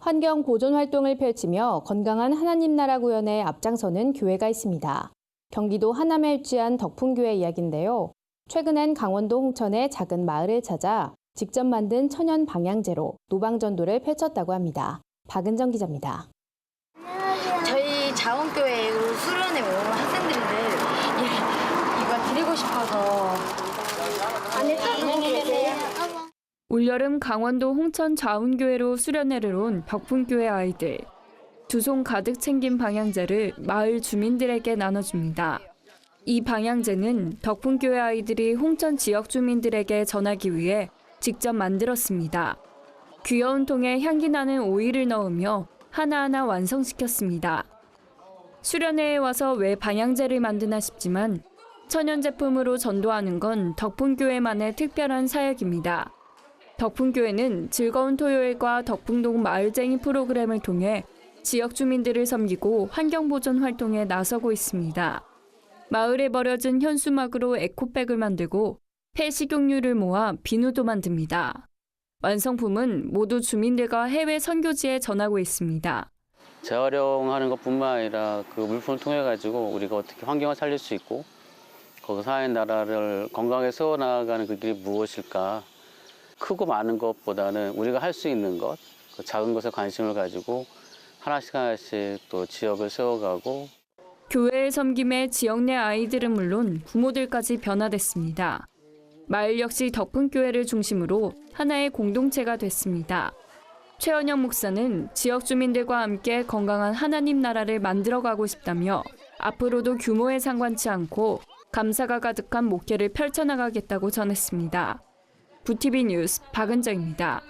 환경 보존 활동을 펼치며 건강한 하나님 나라 구현에 앞장서는 교회가 있습니다. 경기도 하남에 위치한 덕풍교회 이야기인데요. 최근엔 강원도 홍천의 작은 마을을 찾아 직접 만든 천연 방향제로 노방전도를 펼쳤다고 합니다. 박은정 기자입니다. 저희 자원교회 수련회 온 학생들인데 예, 이거 드리고 싶어서 안녕히 계세요. 올여름 강원도 홍천 자운교회로 수련회를 온 벽풍교회 아이들. 두 손 가득 챙긴 방향제를 마을 주민들에게 나눠줍니다. 이 방향제는 덕풍교회 아이들이 홍천 지역 주민들에게 전하기 위해 직접 만들었습니다. 귀여운 통에 향기 나는 오일을 넣으며 하나하나 완성시켰습니다. 수련회에 와서 왜 방향제를 만드나 싶지만 천연 제품으로 전도하는 건 덕풍교회만의 특별한 사역입니다. 덕풍교회는 즐거운 토요일과 덕풍동 마을쟁이 프로그램을 통해 지역 주민들을 섬기고 환경보존 활동에 나서고 있습니다. 마을에 버려진 현수막으로 에코백을 만들고 폐식용유를 모아 비누도 만듭니다. 완성품은 모두 주민들과 해외 선교지에 전하고 있습니다. 재활용하는 것뿐만 아니라 그 물품을 통해 가지고 우리가 어떻게 환경을 살릴 수 있고 거기서 하나의 나라를 건강하게 세워나가는 그 길이 무엇일까 크고 많은 것보다는 우리가 할 수 있는 것, 그 작은 것에 관심을 가지고 하나씩 하나씩 또 지역을 세워가고 교회의 섬김에 지역 내 아이들은 물론 부모들까지 변화됐습니다. 마을 역시 덕분교회를 중심으로 하나의 공동체가 됐습니다. 최원영 목사는 지역 주민들과 함께 건강한 하나님 나라를 만들어가고 싶다며 앞으로도 규모에 상관치 않고 감사가 가득한 목회를 펼쳐나가겠다고 전했습니다. 부티비 뉴스 박은정입니다.